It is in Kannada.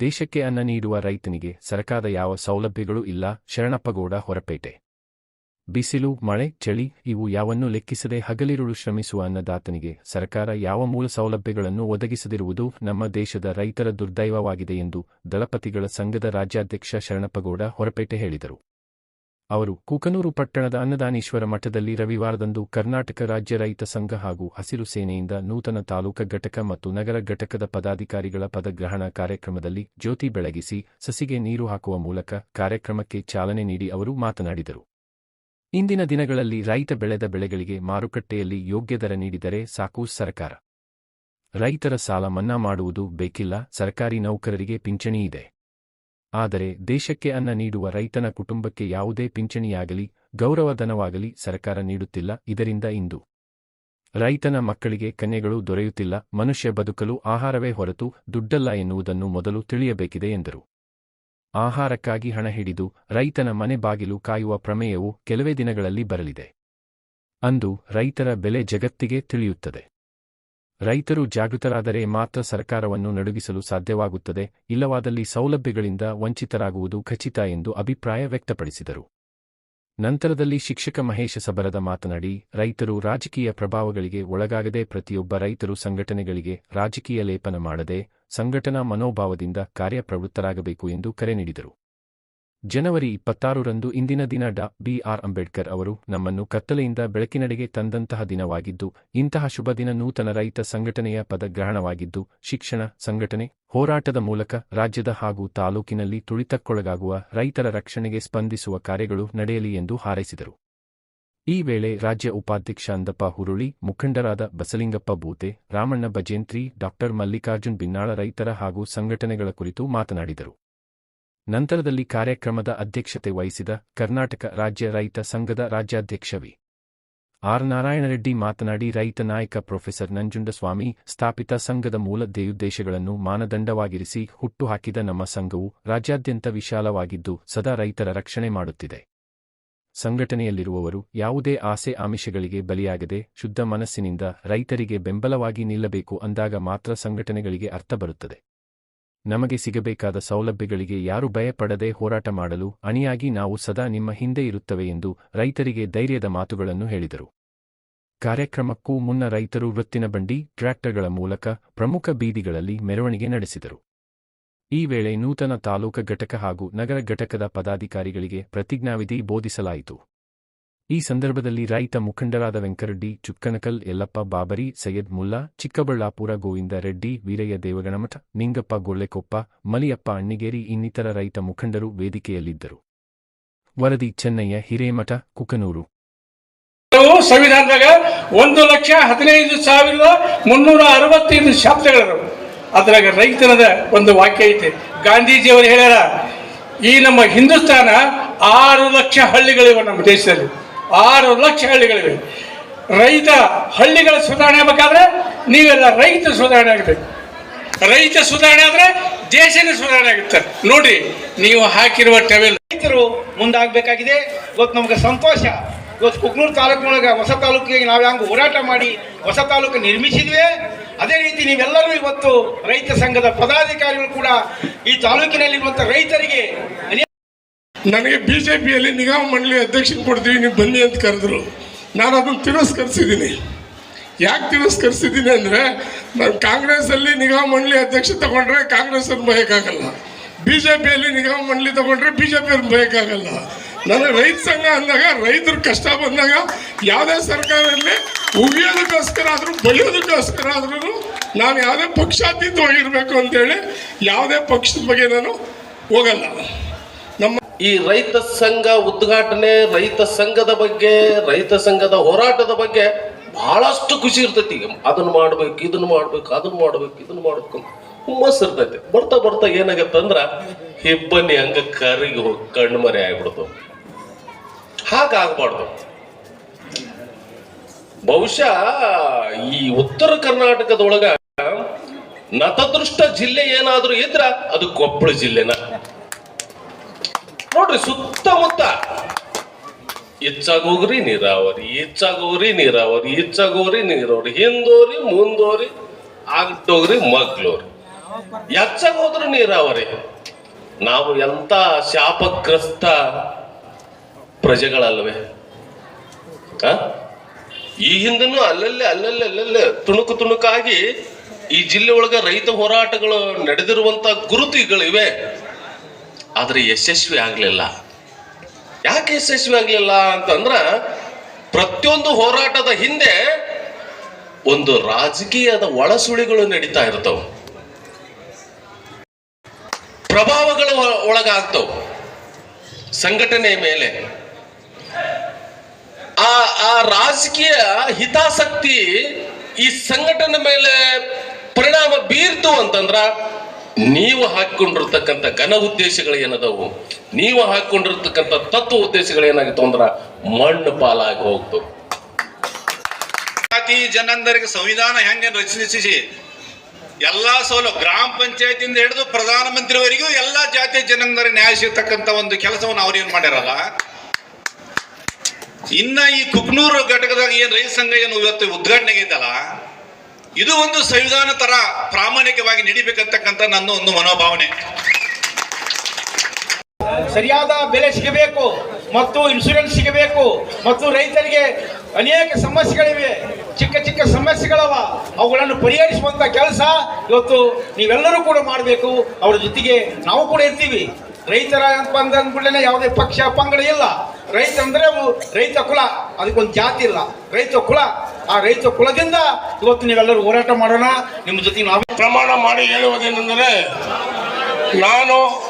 ದೇಶಕ್ಕೆ ಅನ್ನ ನೀಡುವ ರೈತನಿಗೆ ಸರಕಾರದ ಯಾವ ಸೌಲಭ್ಯಗಳೂ ಇಲ್ಲ, ಶರಣಪ್ಪಗೌಡ ಹೊರಪೇಟೆ. ಬಿಸಿಲು, ಮಳೆ, ಚಳಿ, ಇವು ಯಾವನ್ನೂ ಲೆಕ್ಕಿಸದೆ ಹಗಲಿರುಳು ಶ್ರಮಿಸುವ ಅನ್ನದಾತನಿಗೆ ಸರ್ಕಾರ ಯಾವ ಮೂಲ ಸೌಲಭ್ಯಗಳನ್ನು ಒದಗಿಸದಿರುವುದು ನಮ್ಮ ದೇಶದ ರೈತರ ದುರ್ದೈವವಾಗಿದೆ ಎಂದು ದಳಪತಿಗಳ ಸಂಘದ ರಾಜ್ಯಾಧ್ಯಕ್ಷ ಶರಣಪ್ಪಗೌಡ ಹೊರಪೇಟೆ ಹೇಳಿದರು. ಅವರು ಕುಕನೂರು ಪಟ್ಟಣದ ಅನ್ನದಾನೀಶ್ವರ ಮಠದಲ್ಲಿ ರವಿವಾರದಂದು ಕರ್ನಾಟಕ ರಾಜ್ಯ ರೈತ ಸಂಘ ಹಾಗೂ ಹಸಿರು ಸೇನೆಯಿಂದ ನೂತನ ತಾಲೂಕ ಘಟಕ ಮತ್ತು ನಗರ ಘಟಕದ ಪದಾಧಿಕಾರಿಗಳ ಪದಗ್ರಹಣ ಕಾರ್ಯಕ್ರಮದಲ್ಲಿ ಜ್ಯೋತಿ ಬೆಳಗಿಸಿ ಸಸಿಗೆ ನೀರು ಹಾಕುವ ಮೂಲಕ ಕಾರ್ಯಕ್ರಮಕ್ಕೆ ಚಾಲನೆ ನೀಡಿ ಅವರು ಮಾತನಾಡಿದರು. ಇಂದಿನ ದಿನಗಳಲ್ಲಿ ರೈತ ಬೆಳೆದ ಬೆಳೆಗಳಿಗೆ ಮಾರುಕಟ್ಟೆಯಲ್ಲಿ ಯೋಗ್ಯ ದರ ನೀಡಿದರೆ ಸಾಕು ಸರ್ಕಾರ. ರೈತರ ಸಾಲ ಮನ್ನಾ ಮಾಡುವುದು ಬೇಕಿಲ್ಲ, ಸರ್ಕಾರಿ ನೌಕರರಿಗೆ ಪಿಂಚಣಿ ಇದೆ ಆದರೆ ದೇಶಕ್ಕೆ ಅನ್ನ ನೀಡುವ ರೈತನ ಕುಟುಂಬಕ್ಕೆ ಯಾವುದೇ ಪಿಂಚಣಿಯಾಗಲಿ, ಗೌರವಧನವಾಗಲಿ ಸರ್ಕಾರ ನೀಡುತ್ತಿಲ್ಲ. ಇದರಿಂದ ಇಂದು ರೈತನ ಮಕ್ಕಳಿಗೆ ಕನ್ಯೆಗಳು ದೊರೆಯುತ್ತಿಲ್ಲ. ಮನುಷ್ಯ ಬದುಕಲು ಆಹಾರವೇ ಹೊರತು ದುಡ್ಡಲ್ಲ ಎನ್ನುವುದನ್ನು ಮೊದಲು ತಿಳಿಯಬೇಕಿದೆ ಎಂದರು. ಆಹಾರಕ್ಕಾಗಿ ಹಣ ಹಿಡಿದು ರೈತನ ಮನೆ ಬಾಗಿಲು ಕಾಯುವ ಪ್ರಮೇಯವು ಕೆಲವೇ ದಿನಗಳಲ್ಲಿ ಬರಲಿದೆ. ಅಂದು ರೈತರ ಬೆಲೆ ಜಗತ್ತಿಗೆ ತಿಳಿಯುತ್ತದೆ. ರೈತರು ಜಾಗೃತರಾದರೆ ಮಾತ್ರ ಸರ್ಕಾರವನ್ನು ನಡುಗಿಸಲು ಸಾಧ್ಯವಾಗುತ್ತದೆ, ಇಲ್ಲವಾದಲ್ಲಿ ಸೌಲಭ್ಯಗಳಿಂದ ವಂಚಿತರಾಗುವುದು ಖಚಿತ ಎಂದು ಅಭಿಪ್ರಾಯ ವ್ಯಕ್ತಪಡಿಸಿದರು. ನಂತರದಲ್ಲಿ ಶಿಕ್ಷಕ ಮಹೇಶ ಸಬರದ ಮಾತನಾಡಿ, ರೈತರು ರಾಜಕೀಯ ಪ್ರಭಾವಗಳಿಗೆ ಒಳಗಾಗದೆ ಪ್ರತಿಯೊಬ್ಬ ರೈತರು ಸಂಘಟನೆಗಳಿಗೆ ರಾಜಕೀಯ ಲೇಪನ ಮಾಡದೆ, ಸಂಘಟನಾ ಮನೋಭಾವದಿಂದ ಕಾರ್ಯಪ್ರವೃತ್ತರಾಗಬೇಕು ಎಂದು ಕರೆ ನೀಡಿದರು. ಜನವರಿ ಇಪ್ಪತ್ತಾರರಂದು ಇಂದಿನ ದಿನ ಡಾ. ಬಿ. ಆರ್. ಅಂಬೇಡ್ಕರ್ ಅವರು ನಮ್ಮನ್ನು ಕತ್ತಲೆಯಿಂದ ಬೆಳಕಿನಡೆಗೆ ತಂದಂತಹ ದಿನವಾಗಿದ್ದು, ಇಂತಹ ಶುಭ ದಿನ ನೂತನ ರೈತ ಸಂಘಟನೆಯ ಪದಗ್ರಹಣವಾಗಿದ್ದು, ಶಿಕ್ಷಣ ಸಂಘಟನೆ, ಹೋರಾಟದ ಮೂಲಕ ರಾಜ್ಯದ ಹಾಗೂ ತಾಲೂಕಿನಲ್ಲಿ ತುಳಿತಕ್ಕೊಳಗಾಗುವ ರೈತರ ರಕ್ಷಣೆಗೆ ಸ್ಪಂದಿಸುವ ಕಾರ್ಯಗಳು ನಡೆಯಲಿ ಎಂದು ಹಾರೈಸಿದರು. ಈ ವೇಳೆ ರಾಜ್ಯ ಉಪಾಧ್ಯಕ್ಷ ಅಂದಪ್ಪ ಹುರುಳಿ, ಮುಖಂಡರಾದ ಬಸಲಿಂಗಪ್ಪ ಬೂತೆ, ರಾಮಣ್ಣ ಬಜೇಂತ್ರಿ, ಡಾ. ಮಲ್ಲಿಕಾರ್ಜುನ್ ಬಿನ್ನಾಳ ರೈತರ ಹಾಗೂ ಸಂಘಟನೆಗಳ ಕುರಿತು ಮಾತನಾಡಿದರು. ನಂತರದಲ್ಲಿ ಕಾರ್ಯಕ್ರಮದ ಅಧ್ಯಕ್ಷತೆ ವಹಿಸಿದ ಕರ್ನಾಟಕ ರಾಜ್ಯ ರೈತ ಸಂಘದ ರಾಜ್ಯಾಧ್ಯಕ್ಷ ವಿ ಆರ್ ನಾರಾಯಣರೆಡ್ಡಿ ಮಾತನಾಡಿ, ರೈತ ನಾಯಕ ಪ್ರೊಫೆಸರ್ ನಂಜುಂಡಸ್ವಾಮಿ ಸ್ಥಾಪಿತ ಸಂಘದ ಮೂಲ ಧ್ಯೇಯೋದ್ದೇಶಗಳನ್ನು ಮಾನದಂಡವಾಗಿರಿಸಿ ಹುಟ್ಟುಹಾಕಿದ ನಮ್ಮ ಸಂಘವು ರಾಜ್ಯಾದ್ಯಂತ ವಿಶಾಲವಾಗಿದ್ದು ಸದಾ ರೈತರ ರಕ್ಷಣೆ ಮಾಡುತ್ತಿದೆ. ಸಂಘಟನೆಯಲ್ಲಿರುವವರು ಯಾವುದೇ ಆಸೆ ಆಮಿಷಗಳಿಗೆ ಬಲಿಯಾಗದೆ ಶುದ್ಧ ಮನಸ್ಸಿನಿಂದ ರೈತರಿಗೆ ಬೆಂಬಲವಾಗಿ ನಿಲ್ಲಬೇಕು ಅಂದಾಗ ಮಾತ್ರ ಸಂಘಟನೆಗಳಿಗೆ ಅರ್ಥ ಬರುತ್ತದೆ. ನಮಗೆ ಸಿಗಬೇಕಾದ ಸೌಲಭ್ಯಗಳಿಗೆ ಯಾರು ಭಯಪಡದೆ ಹೋರಾಟ ಮಾಡಲು ಅಣಿಯಾಗಿ ನಾವು ಸದಾ ನಿಮ್ಮ ಹಿಂದೆ ಇರುತ್ತವೆ ಎಂದು ರೈತರಿಗೆ ಧೈರ್ಯದ ಮಾತುಗಳನ್ನು ಹೇಳಿದರು. ಕಾರ್ಯಕ್ರಮಕ್ಕೂ ಮುನ್ನ ರೈತರು ವೃತ್ತಿನ ಬಂಡಿ, ಟ್ರ್ಯಾಕ್ಟರ್ಗಳ ಮೂಲಕ ಪ್ರಮುಖ ಬೀದಿಗಳಲ್ಲಿ ಮೆರವಣಿಗೆ ನಡೆಸಿದರು. ಈ ವೇಳೆ ನೂತನ ತಾಲೂಕಾ ಘಟಕ ಹಾಗೂ ನಗರ ಘಟಕದ ಪದಾಧಿಕಾರಿಗಳಿಗೆ ಪ್ರತಿಜ್ಞಾವಿಧಿ ಬೋಧಿಸಲಾಯಿತು. ಈ ಸಂದರ್ಭದಲ್ಲಿ ರೈತ ಮುಖಂಡರಾದ ವೆಂಕರೆಡ್ಡಿ, ಚುಕ್ಕನಕಲ್, ಯಲ್ಲಪ್ಪ, ಬಾಬರಿ, ಸೈಯದ್ ಮುಲ್ಲಾ, ಚಿಕ್ಕಬಳ್ಳಾಪುರ, ಗೋವಿಂದ ರೆಡ್ಡಿ, ವೀರಯ್ಯ ದೇವಗಣಮಠ, ನಿಂಗಪ್ಪ, ಗೊಳ್ಳೆಕೊಪ್ಪ, ಮಲಿಯಪ್ಪ, ಅಣ್ಣಿಗೇರಿ ಇನ್ನಿತರ ರೈತ ಮುಖಂಡರು ವೇದಿಕೆಯಲ್ಲಿದ್ದರು. ವರದಿ ಚೆನ್ನಯ್ಯ, ಹಿರೇಮಠ, ಕುಕನೂರು. ಸಂವಿಧಾನದಾಗ ಒಂದು ಲಕ್ಷ ಹದಿನೈದು ಸಾವಿರದ ಮುನ್ನೂರ ಅರವತ್ತೈದು ಅದ್ರಾಗ ರೈತನದ ಒಂದು ವಾಕ್ಯ ಐತೆ. ಗಾಂಧೀಜಿಯವರು ಹೇಳ್ಯಾರ, ಈ ನಮ್ಮ ಹಿಂದೂಸ್ತಾನ ಆರು ಲಕ್ಷ ಹಳ್ಳಿಗಳಿವೆ ನಮ್ಮ ದೇಶದಲ್ಲಿ. ಆರು ಲಕ್ಷ ಹಳ್ಳಿಗಳಿವೆ. ರೈತ ಹಳ್ಳಿಗಳ ಸುಧಾರಣೆ ಆಗಬೇಕಾದ್ರೆ ನೀವೆಲ್ಲ ರೈತ ಸುಧಾರಣೆ ಆಗಬೇಕು. ರೈತ ಸುಧಾರಣೆ ಆದ್ರೆ ದೇಶನೇ ಸುಧಾರಣೆ ಆಗುತ್ತೆ. ನೋಡ್ರಿ ನೀವು ಹಾಕಿರುವ ಟವೆಲ್ ರೈತರು ಮುಂದಾಗಬೇಕಾಗಿದೆ. ಇವತ್ತು ನಮಗೆ ಸಂತೋಷ. ಇವತ್ತು ಕುಕ್ನೂರು ತಾಲೂಕಿನೊಳಗೆ ಹೊಸ ತಾಲೂಕಿಗೆ ನಾವು ಹಂಗೆ ಹೋರಾಟ ಮಾಡಿ ಹೊಸ ತಾಲೂಕು ನಿರ್ಮಿಸಿದ್ವಿ. ಅದೇ ರೀತಿ ನೀವೆಲ್ಲರೂ ಇವತ್ತು ರೈತ ಸಂಘದ ಪದಾಧಿಕಾರಿಗಳು ಕೂಡ ಈ ತಾಲೂಕಿನಲ್ಲಿರುವಂಥ ರೈತರಿಗೆ ನನಗೆ ಬಿ ಜೆ ಪಿಯಲ್ಲಿ ನಿಗಮ ಮಂಡಳಿ ಅಧ್ಯಕ್ಷನ ಕೊಡ್ತೀವಿ, ನೀವು ಬನ್ನಿ ಅಂತ ಕರೆದ್ರು. ನಾನು ಅದನ್ನು ತಿರಸ್ಕರಿಸಿದ್ದೀನಿ. ಯಾಕೆ ತಿರಸ್ಕರಿಸಿದ್ದೀನಿ ಅಂದರೆ ನಾನು ಕಾಂಗ್ರೆಸ್ಸಲ್ಲಿ ನಿಗಮ ಮಂಡಳಿ ಅಧ್ಯಕ್ಷ ತಗೊಂಡ್ರೆ ಕಾಂಗ್ರೆಸ್ ಅವ್ರನ್ನ ಬಯಕಾಗಲ್ಲ. ಬಿ ಜೆ ಪಿಯಲ್ಲಿ ನಿಗಮ ಮಂಡಳಿ ತಗೊಂಡ್ರೆ ಬಿ ಜೆ ಪಿ ಅವ್ರನ್ನ ಬಯಕಾಗಲ್ಲ. ನನಗೆ ರೈತ ಸಂಘ ಅಂದಾಗ, ರೈತರ ಕಷ್ಟ ಬಂದಾಗ, ಯಾವುದೇ ಸರ್ಕಾರದಲ್ಲಿ ಉಗಿಯೋದಕ್ಕೋಸ್ಕರ ಆದರೂ, ಬಳಿಯೋದಕ್ಕೋಸ್ಕರ ಆದ್ರೂ ನಾನು ಯಾವುದೇ ಪಕ್ಷಾತೀತವಾಗಿರಬೇಕು ಅಂತೇಳಿ, ಯಾವುದೇ ಪಕ್ಷದ ಬಗ್ಗೆ ನಾನು ಹೋಗಲ್ಲ. ಈ ರೈತ ಸಂಘ ಉದ್ಘಾಟನೆ, ರೈತ ಸಂಘದ ಬಗ್ಗೆ, ರೈತ ಸಂಘದ ಹೋರಾಟದ ಬಗ್ಗೆ ಬಹಳಷ್ಟು ಖುಷಿ ಇರ್ತೈತಿ. ಈಗ ಅದನ್ನ ಮಾಡ್ಬೇಕು, ಇದನ್ನ ಮಾಡ್ಬೇಕು, ಅದನ್ನ ಮಾಡ್ಬೇಕು, ಇದನ್ನ ಮಾಡ್ಬೇಕು ಹುಮ್ಮಸ್ ಇರ್ತೈತಿ. ಬರ್ತಾ ಬರ್ತಾ ಏನಾಗತ್ತ ಅಂದ್ರ ಹಿಬ್ಬನಿ ಹಂಗ ಕರಿಗೆ ಹೋಗಿ ಕಣ್ಣು ಮರೆ ಆಗ್ಬಿಡ್ತು. ಹಾಗಾಗ್ಬಾರ್ದು. ಬಹುಶಃ ಈ ಉತ್ತರ ಕರ್ನಾಟಕದೊಳಗ ನತದೃಷ್ಟ ಜಿಲ್ಲೆ ಏನಾದ್ರೂ ಇದ್ರ ಅದು ಕೊಪ್ಪಳ ಜಿಲ್ಲೆನ? ನೋಡ್ರಿ ಸುತ್ತಮುತ್ತ. ಹೆಚ್ಚಾಗೋಗ್ರಿ ನೀರಾವರಿ ಹೆಚ್ಚಾಗೋರಿ ನೀರಾವರಿ ಹೆಚ್ಚಾಗೋರಿ ನೀರಾವರಿ ಹಿಂದೋರಿ, ಮುಂದೋರಿ, ಆಗ್ಟೋಗ್ರಿ ಮಗ್ಲೋರಿ ಹೆಚ್ಚಾಗೋದ್ರು ನೀರಾವರಿ. ನಾವು ಎಂತ ಶಾಪಗ್ರಸ್ತ ಪ್ರಜೆಗಳಲ್ವೇ? ಈ ಹಿಂದನೂ ಅಲ್ಲಲ್ಲೇ ಅಲ್ಲಲ್ಲೇ ಅಲ್ಲಲ್ಲೇ ತುಣುಕು ತುಣುಕಾಗಿ ಈ ಜಿಲ್ಲೆ ಒಳಗ ರೈತ ಹೋರಾಟಗಳು ನಡೆದಿರುವಂತ ಗುರುತುಗಳಿವೆ. ಆದ್ರೆ ಯಶಸ್ವಿ ಆಗಲಿಲ್ಲ. ಯಾಕೆ ಯಶಸ್ವಿ ಆಗಲಿಲ್ಲ ಅಂತಂದ್ರೆ ಪ್ರತಿಯೊಂದು ಹೋರಾಟದ ಹಿಂದೆ ಒಂದು ರಾಜಕೀಯದ ಒಳಸುಳಿಗಳು ನಡೀತಾ ಇರ್ತವೆ. ಪ್ರಭಾವಗಳು ಒಳಗಾಗ್ತವು. ಸಂಘಟನೆ ಮೇಲೆ. ಆ ಆ ರಾಜಕೀಯ ಹಿತಾಸಕ್ತಿ ಈ ಸಂಘಟನೆ ಮೇಲೆ ಪರಿಣಾಮ ಬೀರ್ತು ಅಂತಂದ್ರ ನೀವು ಹಾಕೊಂಡಿರ್ತಕ್ಕಂಥ ಘನ ಉದ್ದೇಶಗಳು ಏನದವು? ನೀವು ಹಾಕೊಂಡಿರ್ತಕ್ಕಂಥ ತತ್ವ ಉದ್ದೇಶಗಳು ಏನಾಗಿತ್ತು ಅಂದ್ರ ಮಣ್ಣು ಪಾಲಾಗಿ ಹೋಗ್ತು. ಜಾತಿ ಜನಾಂಗರಿಗೆ ಸಂವಿಧಾನ ಹೆಂಗೆ ರಚಿಸಿ ಎಲ್ಲಾ ಸೌಲಭ್ಯ ಗ್ರಾಮ ಪಂಚಾಯತಿಯಿಂದ ಹಿಡಿದು ಪ್ರಧಾನಮಂತ್ರಿವರೆಗೂ ಎಲ್ಲಾ ಜಾತಿ ಜನಾಂಧರ ನ್ಯಾಯ ಸಿಗ್ತಕ್ಕಂತ ಒಂದು ಕೆಲಸವನ್ನು ಅವ್ರು ಏನ್ ಮಾಡ್ಯಾರಲ್ಲ? ಇನ್ನ ಈ ಕುಕ್ನೂರು ಘಟಕದಾಗ ಏನ್ ರೈತ ಸಂಘ ಏನು ಇವತ್ತು ಉದ್ಘಾಟನೆಗೆ ಆಗೈತಲ್ಲ ಇದು ಒಂದು ಸಂವಿಧಾನ ತರ ಪ್ರಾಮಾಣಿಕವಾಗಿ ನಡಿಬೇಕಂತಕ್ಕಂಥ ನನ್ನ ಒಂದು ಮನೋಭಾವನೆ. ಸರಿಯಾದ ಬೆಲೆ ಸಿಗಬೇಕು, ಮತ್ತು ಇನ್ಶೂರೆನ್ಸ್ ಸಿಗಬೇಕು, ಮತ್ತು ರೈತರಿಗೆ ಅನೇಕ ಸಮಸ್ಯೆಗಳಿವೆ. ಚಿಕ್ಕ ಚಿಕ್ಕ ಸಮಸ್ಯೆಗಳವ, ಅವುಗಳನ್ನು ಪರಿಹರಿಸುವಂತ ಕೆಲಸ ಇವತ್ತು ನೀವೆಲ್ಲರೂ ಕೂಡ ಮಾಡಬೇಕು. ಅವರ ಜೊತೆಗೆ ನಾವು ಕೂಡ ಇರ್ತೀವಿ. ರೈತರ ಅಂತ ಅಂದ ಅಂದ್ಬಿಡ್ಲೇನೆ ಯಾವುದೇ ಪಕ್ಷ ಪಂಗಡ ಇಲ್ಲ. ರೈತ ಅಂದ್ರೆ ರೈತ ಕುಲ. ಅದಕ್ಕೊಂದು ಜಾತಿ ಇಲ್ಲ. ರೈತ ಕುಲ. ಆ ರೈತ ಕುಲದಿಂದ ಇವತ್ತು ನೀವೆಲ್ಲರೂ ಹೋರಾಟ ಮಾಡೋಣ. ನಿಮ್ಮ ಜೊತೆ ನಾವು ಪ್ರಮಾಣ ಮಾಡಿ ಹೇಳುವುದೇನೆಂದರೆ, ನಾನು